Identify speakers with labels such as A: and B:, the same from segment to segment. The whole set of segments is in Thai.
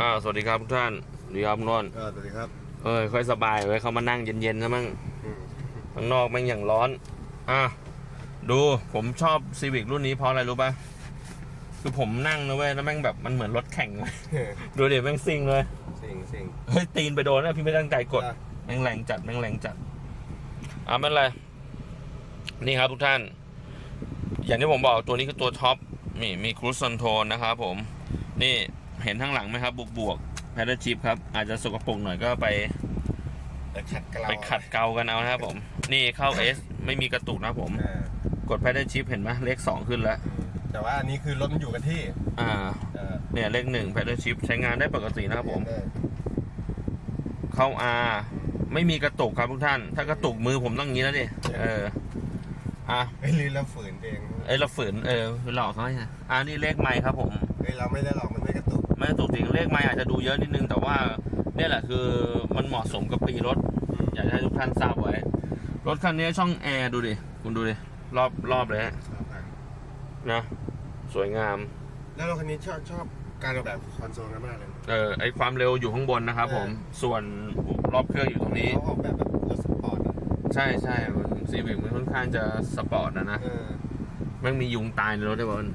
A: อ่าสวัสดีครับทุกท่านสวัสดีครับคุณนนท์
B: เออสวัสดีครับ
A: เอ้ยค่อยสบายไว้เขามานั่งเย็นๆนะมั่ง
B: อืม
A: ข้างนอกแม่งอย่างร้อน อะดูผมชอบซีวิกรุ่นนี้เพราะอะไรรู้ป่ะคือผมนั่งนะเว้ยแล้วแม่งแบบมันเหมือนรถแข่งเลยดูเดี๋ยวแม่งซิ่งเลย
B: สิงสิง
A: เฮ้ยตีนไปโดนนะพี่ไม่ตั้งใจกด
B: อะ
A: แม่งแรงจัดแม่งแรงจัดอะไม่เป็นไรนี่ครับทุกท่าน อย่างที่ผมบอกตัวนี้คือตัวท็อปนี่มีครู z คอนโทรลนะครับผม นี่ เห็นข้างหลังไหมครับ บวกบวกแพดเดิลชิพครับ อาจจะสกปรกหน่อยก็ไป
B: ไปขัดกะเรา
A: ไปขัดเกลากันเอานะครับผม นี่เข้า S ไม่มีกระตุกนะครับผม
B: อ่าก
A: ดแพดเดิลชิพเห็นไหมเลข 2 ขึ้นแล้ว
B: อืมแต่ว่าอันนี้คือรถมันอยู่กับที่
A: อ่า
B: เออ
A: เนี่ยเลขหนึ่งแพดเดิลชิพใช้งานได้ปกตินะครับผม
B: เออ
A: เข้า R ไม่มีกระตุกครับทุกท่าน ถ้ากระตุกมือผมต้องอย่างนี้แล้วดิ เออ อะ
B: เฮ้ยลืมแล้วฝืนเอง
A: เอ้ยเราฝืน เออหลอกเขาไงอ่านี่เลขไม้ครับผม
B: เฮ้ยเราไม่ได้หรอกมันไม่กระตุก
A: ไม่กระตุกจริงเลขไม้อาจจะดูเยอะนิดนึง แต่ว่าเนี่ยแหละคือมันเหมาะสมกับปีรถ อยากจะให้ทุกท่านทราบไว้ รถคันนี้ช่องแอร์ดูดิ คุณดูดิ รอบรอบเลยฮะนะสวยงาม
B: แล้วรถคันนี้ชอบชอบการออกแบบคอนโซลกันมากเลย
A: เออไอความเร็วอยู่ข้างบนนะครับผมส่วนรอบเครื่องอยู่ตรงนี้
B: เขาออกแบบแบบรถสปอร์ตอะ
A: ใช่ใช่ซีวิกมันค่อนข้างจะสปอร์ตนะนะ
B: เออ
A: แม่งมียุงตายในรถด้วยบอล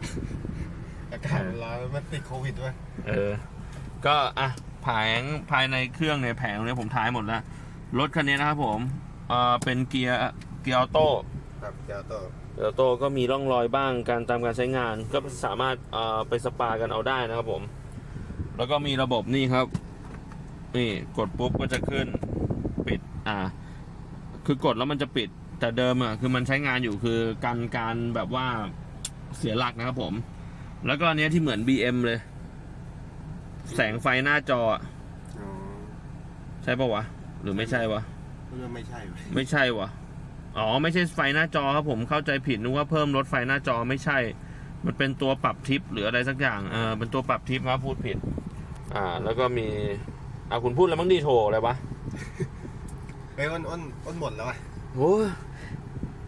B: อากาศมันร้อนมันติดโควิดด้วย
A: เออ ก็อะแผงภายในเครื่องในยแผงเนี่ยผมท้ายหมดแล้ว รถคันนี้นะครับผมเอ่อเป็นเกียร์เกียร์ออโต้
B: ครับเจ้าโต
A: เกียร์ออโต้ก็มีร่องรอยบ้างการตามการใช้งาน ก็สามารถเอ่อไปสปากันเอาได้นะครับผม แล้วก็มีระบบนี่ครับ นี่กดปุ๊บก็จะขึ้นปิดอ่า คือกดแล้วมันจะปิดแต่เดิมอะคือมันใช้งานอยู่คือการการแบบว่าเสียหลักนะครับผม แล้วก็อันเนี้ยที่เหมือน BM เลย แสงไฟหน้าจออะ
B: อ๋อ
A: ใช่ปะวะ หรือไม่ใช่วะ
B: เรื่องไม่ใช่เว้ย
A: ไม่ใช่วะอ๋อ ไม่ใช่ไฟหน้าจอครับผมเข้าใจผิดนึกว่าเพิ่มลดไฟหน้าจอไม่ใช่ มันเป็นตัวปรับทิปหรืออะไรสักอย่างเออเป็นตัวปรับทิปครับพูดผิด อ่า แล้วก็มีอ่าคุณพูดแล้วมั้งดีโทรอะไรวะ
B: เฮ้ยอ้นอ้นอ้นหมดแล้วอะ
A: โอ้ย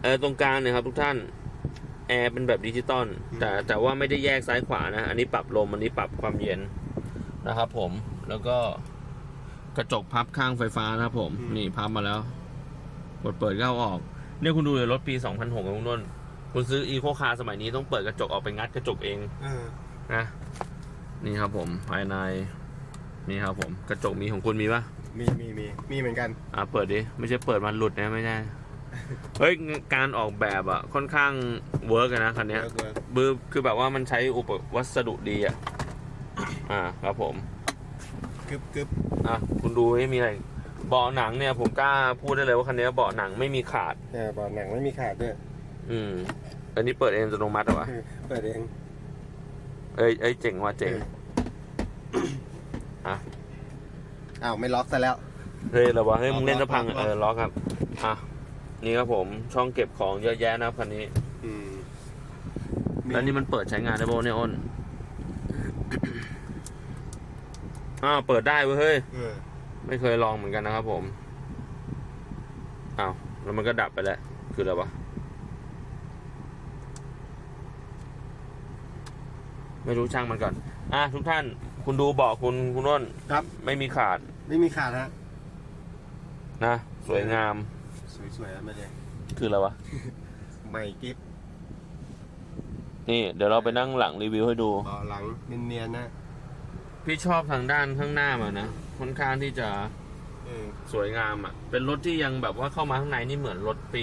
A: เออตรงกลางเนี่ยครับ ทุกท่านแอร์เป็นแบบดิจิตอลแต่แต่ว่าไม่ได้แยกซ้ายขวานะ อันนี้ปรับลมอันนี้ปรับความเย็น นะครับผมแล้วก็กระจกพับข้างไฟฟ้านะครับผมนี่พับมาแล้วกดเปิดเข้าออก เนี่ยคุณดูเลยรถปี 2006ของคุณนนท์คุณซื้ออีโคคาร์สมัยนี้ต้องเปิดกระจกออกไปงัดกระจกเอง
B: เออ
A: นะนี่ครับผมภายในนี่ครับผมกระจกมีของคุณมีปะ
B: มีมีมีมีเหมือนกัน
A: อ่าเปิดดิไม่ใช่เปิดมันหลุดนะไม่ใช่เฮ้ยการออกแบบอะค่อนข้างเวิร์กนะคันเนี้ย
B: เวิร์กเวิร์ก
A: บือคือแบบว่ามันใช้อุปวัสดุดีอะ อ่าครับผม
B: กึบกึบ
A: อะคุณดูให้มีอะไรเบาะหนังเนี่ยผมกล้าพูดได้เลยว่าคันนี้เบาะหนังไม่มีขาด
B: เนี่ยบอลหนังไม่มีขาดด้วย
A: อืม อันนี้เปิดเองอัตโนมัติเหรอวะ
B: เปิดเอง
A: เอ้ยเอ้ยเจ๋งว่ะเจ๋ง
B: อ้าวไม่ล็อกซะแล้ว
A: เฮ้ยระวังเฮ้ย
B: ล็อก
A: มึงเล่นจะพัง
B: ล็อก
A: เออล็อกครับอะนี่ครับผมช่องเก็บของเยอะแยะนะครับคันนี้
B: อืม
A: แล้วนี่มันเปิดใช้งานได้ป่ะเนี่ยอ้น อ้าวเปิดได้เว้ยเฮ้ย
B: เออ
A: ไม่เคยลองเหมือนกันนะครับผมอ้าวแล้วมันก็ดับไปแล้ว คืออะไรวะไม่รู้ช่างมันก่อน อะทุกท่านคุณดูเบาะคุณคุณอ้น
B: ครับ
A: ไม่มีขาด
B: ไม่มีขาดฮะ
A: นะ สวยงาม
B: สวยๆแล้วมาเลย
A: คืออะไรวะ
B: ใหม่กิฟ
A: นี่ เดี๋ยวเราไปนั่งหลังรีวิวให้ดู
B: เบาะหลังเนียนๆนะ
A: พี่ชอบทางด้านข้างหน้ามันนะค่อนข้างที่จะ
B: เออ
A: สวยงามอะ เป็นรถที่ยังแบบว่าเข้ามาข้างในนี่เหมือนรถปี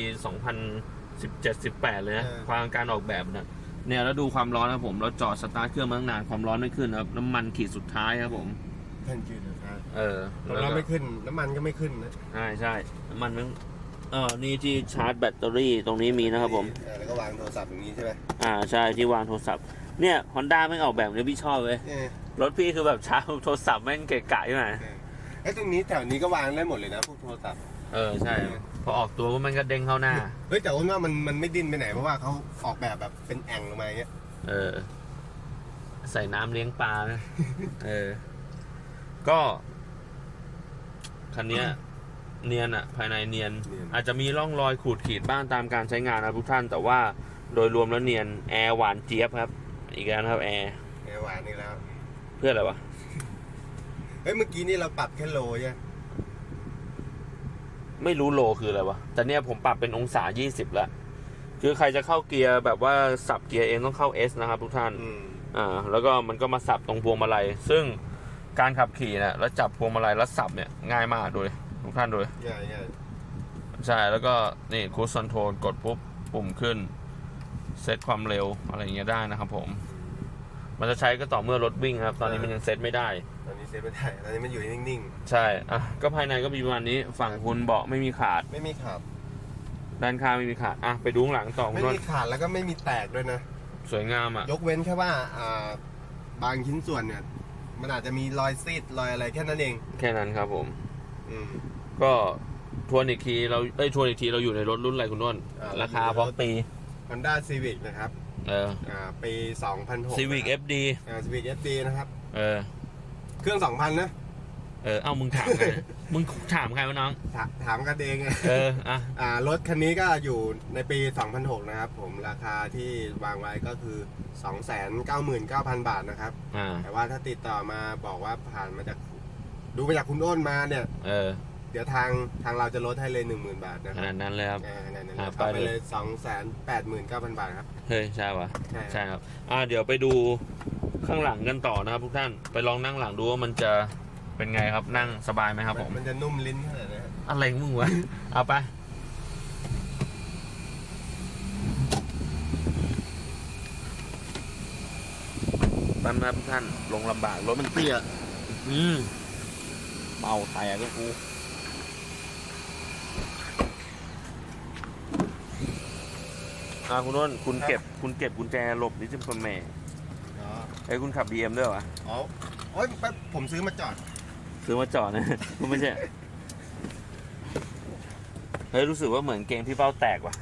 A: 2017 18 เลยนะความการออกแบบนะเนี่ยแล้วดูความร้อนนะครับผมเราจอดสตาร์ทเครื่องมาตั้งนานความร้อนไม่ขึ้นนะครับ น้ำมันขีดสุดท้ายครับผม
B: ท่านจืดนะครับ
A: เออ
B: เรา
A: ก็
B: ไม่ขึ้น น้ำมันก็ไม่ขึ้นนะ
A: ใช่ใช่น้ำมันมันเออนี่ที่ชาร์จแบตเตอรี่ตรงนี้มีนะครับผม
B: เออแล้วก็วางโทรศัพท์อย่างนี้ใช่ไหม
A: อ่าใช่ที่วางโทรศัพท์ เนี่ยฮอนด้าไม่งออกแบบเนี่ยพี่ชอบเว้ย
B: เออ
A: รถพี่คือแบบชาร์จโทรศัพท์แม่งเกะกะใช่ไหม
B: เออไอ้ยตรงนี้แถวนี้ก็วางได้หมดเลยนะพวกโทรศัพท์
A: เออใช่ พอออกตัวก็มันก็เด้งเข้าหน้า
B: เฮ้ยแต่ว่ามันมันไม่ดิ้นไปไหนเพราะว่าเขาออกแบบแบบเป็นแอ่งลงมาอย่างเงี้ย
A: เออ ใส่น้ำเลี้ยงปลานะเออ ก็ คันเนี้ย เนียนอะภายในเนียนอาจจะมีร่องรอยขูดขีดบ้างตามการใช้งานนะทุกท่าน แต่ว่าโดยรวมแล้วเนียนแอร์หวานเจี๊ยบครับ อีกแล้วนะครับแอร์
B: แอร์หวานนี่แล้ว
A: เพื่ออะไรวะ
B: ฮ้ยเมื่อกี้นี่เราปรับแค่โลใช่ไหม
A: ไม่รู้โลคืออะไรวะ แต่เนี่ยผมปรับเป็นองศา 20 แล้ว คือใครจะเข้าเกียร์แบบว่าสับเกียร์เองต้องเข้า S นะครับทุกท่าน
B: อืม
A: อ่า แล้วก็มันก็มาสับตรงพวงมาลัย ซึ่งการขับขี่เนี่ยแล้วจับพวงมาลัยแล้วสับเนี่ยง่ายมากดูเลยทุกท่านดูเลย
B: ใช่ใช่
A: ใช่ แล้วก็นี่คูสคอนโทรลกดปุ๊บ ปุ่มขึ้น เซตความเร็วอะไรอย่างเงี้ยได้นะครับผม มันจะใช้ก็ต่อเมื่อรถวิ่งครับ ตอนนี้มันยังเซตไม่ได้
B: ตอนนี้เซฟไม่ได้ตอนนี้มันอยู่นิ่ง
A: ใช่อะก็ภายในก็มีประมาณนี้ฝั่งคุณเบาะไม่มีขาด
B: ๆ ไม่มีขาด
A: ด้านข้างไม่มีขาดอะไปดูข้างหลังต่อคุ
B: ไม่
A: ณนน
B: มีขาดแล้วก็ไม่มีแตกด้วยนะ
A: สวยงามอะ
B: ยกเว้นแค่ว่าอ่าบางชิ้นส่วนเนี่ย มันอาจจะมีรอยซีดรอยอะไรแค่นั้นเอง
A: แค่นั้นครับผม
B: อืม
A: ก็ทวนอีกทีเราเอ้ยทวนอีกทีเราอยู่ในรถรุ่นอะไรคุณนุ่น
B: อ่า
A: ราคาพร้อมปี
B: Honda Civic นะครับ
A: เออ
B: อ่าปี 2006
A: Civic
B: นะครับ
A: FD
B: อ่า Civic FD นะครับ
A: เออ
B: เครื่อง 2,000 นะ
A: เออ เอ้า มึงถามใคร มึงถามใครวะน้อง
B: ถาถามกันเองไง
A: เออ อะ
B: อ่ารถคันนี้ก็อยู่ในปี 2006 นะครับผมราคาที่วางไว้ก็คือ 299,000 บาทนะครับ
A: อ่า
B: แต่ว่าถ้าติดต่อมาบอกว่าผ่านมาจาก ดูมาจากคุณอ้นมาเนี่ย
A: เออ
B: เดี๋ยวทางทางเราจะลดให้เลย10,000บาทนะ
A: ข
B: ครับ
A: นาดนั้นเลยครับ
B: อ่าขนาดนั้น
A: อ่า
B: เข้าไป
A: ไปเลย
B: เลย289,000บาทครับ
A: เฮ้ย ใช่ปะ
B: ใช่
A: ใช่ครับอ่าเดี๋ยวไปดูข้างหลังกันต่อนะครับ ทุกท่านไปลองนั่งหลังดูว่ามันจะเป็นไงครับนั่งสบายไหมครับผม
B: มันจะนุ่มลิ้นขนาดไหนครับ
A: อะไรของมึงวะ เอาไปปันนะครับทุกท่าน ลงลำบาก รถมันเตี้ย อืมเมาแตกเลยกู อ่าคุณนุ่นคุณเก็บคุณเก็บกุญแจหลบดิจิทัลแม่
B: อ๋อ
A: เฮ้ยคุณขับ BM ด้วยเหรอ
B: อ๋อโอ้ยแป๊บผมซื้อมาจอด
A: ซื้อมาจอดนะ คุณไม่ใช่เฮ้ยรู้สึกว่าเหมือนเกงพี่เป้าแตกว่ะ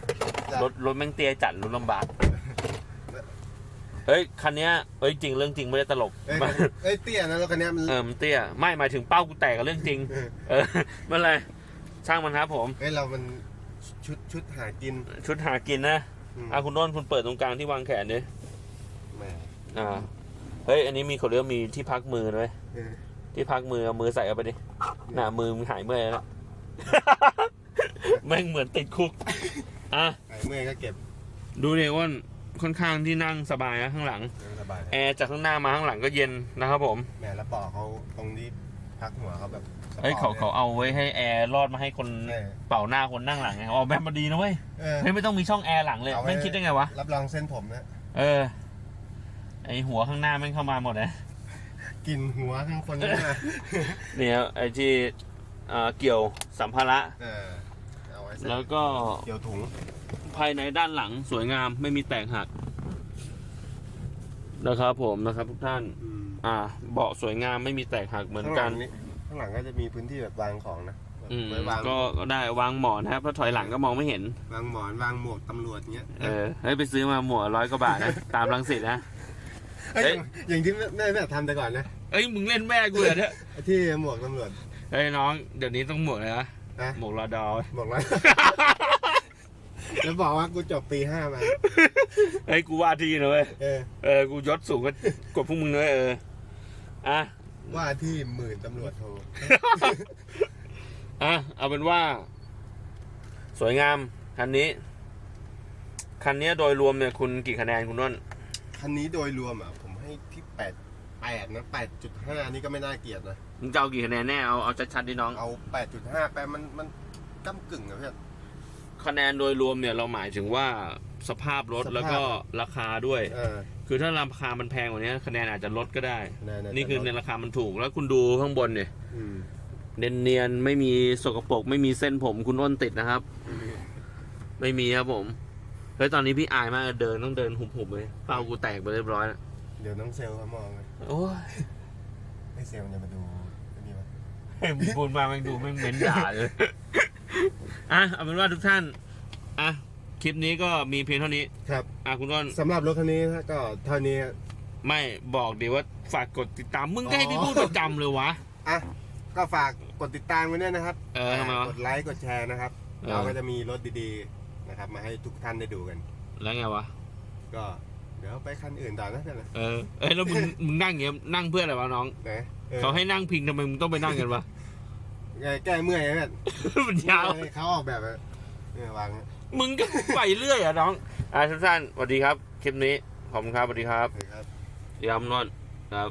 A: รถรถแม่งเตี้ยจัดรถลำบากเฮ้ยคันเนี้ยเอ้ยจริงเรื่องจริงไม่ได้ตลก
B: เอ้ยเอ้ยเตี้ยนะรถคันเนี้ยมัน
A: เออมันเตี้ยไม่หมายถึงเป้ากูแตกกับเรื่องจริง เออไม่เป็นไรช่างมันครับผม
B: เอ้ยเรามันชุดชุดหากิน
A: ชุดหากินนะ
B: อืม
A: อะคุณโน้นคุณเปิดตรงกลางที่วางแขนดิ
B: แหม
A: อ่า เฮ้ย อันนี้มีเขาเรียกว่ามีที่พักมือด้วย
B: เออ
A: ที่พักมือเอามือใส่เข้าไปดิ หน้ามือมึงหายเมื่อยแล้ว แม่งเหมือนติดคุก อะ
B: ไอ้เมื่อยก็เก็บ
A: ดูเนี่ยว่าค่อนข้างที่นั่งสบายนะข้างหลัง
B: สบาย
A: แอร์จากข้างหน้ามาข้างหลังก็เย็นนะครับผม
B: แหมแล้วปอกเขาตรงที่พักหัวเขาแบบ สปอร์ต
A: เฮ้ยเขาเขาเอาไว้ให้แอร์รอดมาให้คน
B: เออ
A: เป่าหน้าคนนั่งหลังไงออกแบบมาดีนะเว้ย
B: เออ
A: เฮ้ยไม่ต้องมีช่องแอร์หลังเลย
B: เอาไว้
A: แม่งคิดได้ไงวะ
B: รับรองเส้นผมนะ
A: เออไอหัวข้างหน้าแม่งเข้ามาหมดเลย
B: กินหัวทั้งคนนี่นะ
A: เนี่ยไอที่เอ่อเกี่ยวสัมภาระ
B: เออเอาไว้ใส่
A: แล้วก็
B: เกี่ยวถุง
A: ภายในด้านหลังสวยงามไม่มีแตกหักนะครับผมนะครับทุกท่าน
B: อืม
A: อ่าเบาะสวยงามไม่มีแตกหักเหมือน
B: ข้างห
A: กั
B: ลั
A: น
B: งนี่ ข้างหลังก็จะมีพื้นที่แบบวางของนะ
A: อืม
B: ไว้วาง
A: ก็ก็ได้วางหมอนนะครับถ้าถอยหลังก็มองไม่เห็น
B: วางหมอนวางหมวกตำรวจเงี้ย
A: เออเฮ้ยไปซื้อมาหมวกร้อยกว่าบาทนะ ตามรังสิตนะ
B: เอ้ย
A: เอ้ย
B: อย่างที่แม่แม่ทำแต่ก่อนนะ
A: เอ้ยมึงเล่นแม่กูเหรอเนี่ย
B: ที่หมวกตำรวจ
A: เฮ้ยน้องเดี๋ยวนี้ต้องหมวกเลยนะ
B: นะ
A: หมวกรอดอ
B: บอกแล้ว แล้วบอกว่ากูจบปีห้ามา
A: เฮ้ยกูว่าที่นะเว้ย
B: เออ
A: เออกูยศสูงก็กดพวกมึงเลยเอออะ
B: ว่าที่หมื่นตำรวจโทร
A: อะเอาเป็นว่า สวยงาม คันนี้ คันนี้โดยรวมเนี่ยคุณกี่คะแนนคุณน้น
B: คันนี้โดยรวมอะ ผมให้ที่แปดแปดนะแปดจุดห้านี่ก็ไม่น่าเกลียดนะ
A: มึงจะเอากี่คะแนนแน่เอาเอาชัดๆดิน้อง
B: เอาแปดจุดห้าแปดมันมันก้ากึ่งอะเพื่อน
A: คะแนนโดยรวมเนี่ยเราหมายถึงว่าสภาพรถ
B: สภาพ
A: แล้วก็ราคาด้วย
B: เออ
A: คือถ้าราคามันแพงกว่านี้คะแนนอาจจะลดก็ได้
B: แๆ
A: นี่คือในราคามันถูกแล้วคุณดูข้างบนเนี่ย
B: อืม
A: เนียนๆไม่มีสกปรกไม่มีเส้นผมคุณอ้นติดนะครับ ไม่มีครับผมเฮ้ยตอนนี้พี่อายมากเดินต้องเดินหุบๆเลยเป้ากูแตกไปเรียบร้อยแล้ว
B: เดี๋ยวน้องเซลเขามองเลย
A: โอ้ย
B: ให้เซลมันจะมาดูอันนี่วะ
A: มึงพูดมาแม่งดูแม่งเหม็นด่าเลย อะเอาเป็นว่าทุกท่าน อะ คลิปนี้ก็มีเพียงเท่านี้
B: ครับ
A: อะคุณอ้น
B: สำหรับรถคันนี้ก็เท่านี้
A: ไม่บอกดีว่าฝากกดติดตาม มึงก็ให้พี่พูดประจำเลยวะ
B: อะ ก็ฝากกดติดตามไว้ด้วยนะครับ
A: เออทำไมวะ
B: กดไลค์กดแชร์นะครับ
A: เออ
B: เราก็จะมีรถดีๆนะครับ มาให้ทุกท่านได้ดูกัน
A: แล้วไงวะ
B: ก็เดี๋ยวไปคันอื่นต่อนะเพื่อนนะ
A: เออ เอ้ยแล้วมึง มึงนั่งอย่างเงี้ยนั่งเพื่ออะไรวะน้อง
B: ไหนออ
A: เขาให้นั่งพิงทำไมมึงต้องไปนั่งกันวะ
B: แก้แก้เมื่อยไงเพื่อน
A: มันยาว
B: เขาออกแบบอะเนี่ยวาง
A: มึงก็ไปเรื่อยอะน้อง อ่าสั้นๆสวัสดีครับ คลิปนี้ ขอบคุณครับสวัสดีครับ
B: ครับ
A: เดี๋ยวมนนท์ครับ